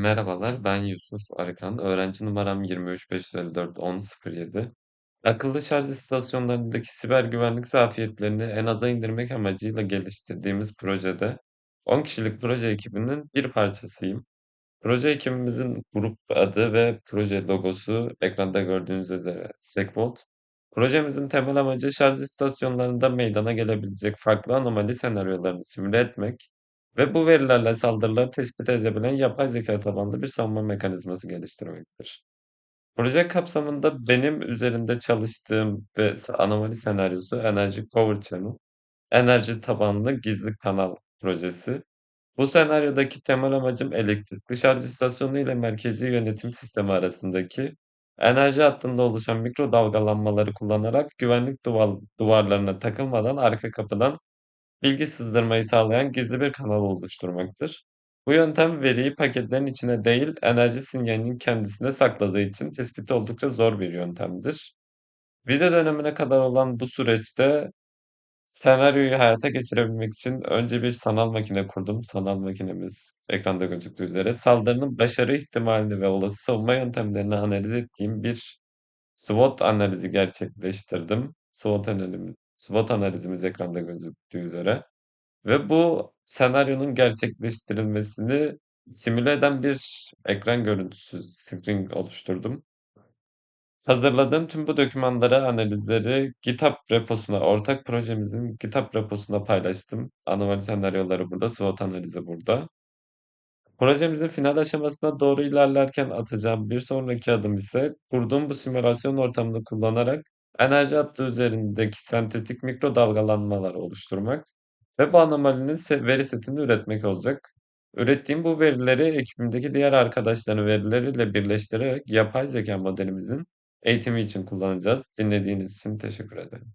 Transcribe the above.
Merhabalar, ben Yusuf Arıkan. Öğrenci numaram 23.554.10.07. Akıllı şarj istasyonlarındaki siber güvenlik zafiyetlerini en aza indirmek amacıyla geliştirdiğimiz projede 10 kişilik proje ekibinin bir parçasıyım. Proje ekibimizin grup adı ve proje logosu ekranda gördüğünüz üzere Segvault. Projemizin temel amacı şarj istasyonlarında meydana gelebilecek farklı anomali senaryolarını simüle etmek ve bu verilerle saldırıları tespit edebilen yapay zeka tabanlı bir savunma mekanizması geliştirmektir. Proje kapsamında benim üzerinde çalıştığım ve anomali senaryosu Enerji Cover Channel, enerji tabanlı gizli kanal projesi. Bu senaryodaki temel amacım elektrikli şarj istasyonu ile merkezi yönetim sistemi arasındaki enerji hattında oluşan mikro dalgalanmaları kullanarak güvenlik duvar duvarlarına takılmadan arka kapıdan bilgi sızdırmayı sağlayan gizli bir kanal oluşturmaktır. Bu yöntem veriyi paketlerin içine değil, enerji sinyalinin kendisinde sakladığı için tespiti oldukça zor bir yöntemdir. Vize dönemine kadar olan bu süreçte Senaryoyu hayata geçirebilmek için önce bir sanal makine kurdum. Sanal makinemiz ekranda gözüktüğü üzere saldırının başarı ihtimalini ve olası savunma yöntemlerini analiz ettiğim bir SWOT analizi gerçekleştirdim. SWOT analizimiz SWOT analizimiz ekranda gözüktüğü üzere ve bu senaryonun gerçekleştirilmesini simüle eden bir ekran görüntüsü screen oluşturdum. Hazırladığım tüm bu dokümanları, analizleri GitHub reposuna, ortak projemizin GitHub reposuna paylaştım. Anomali senaryoları burada, SWOT analizi burada. Projemizin final aşamasına doğru ilerlerken atacağım bir sonraki adım ise kurduğum bu simülasyon ortamını kullanarak enerji hattı üzerindeki sentetik mikrodalgalanmalar oluşturmak ve bu anomalinin se- veri setini üretmek olacak. Ürettiğim bu verileri ekibimdeki diğer arkadaşların verileriyle birleştirerek yapay zeka modelimizin eğitimi için kullanacağız. Dinlediğiniz için teşekkür ederim.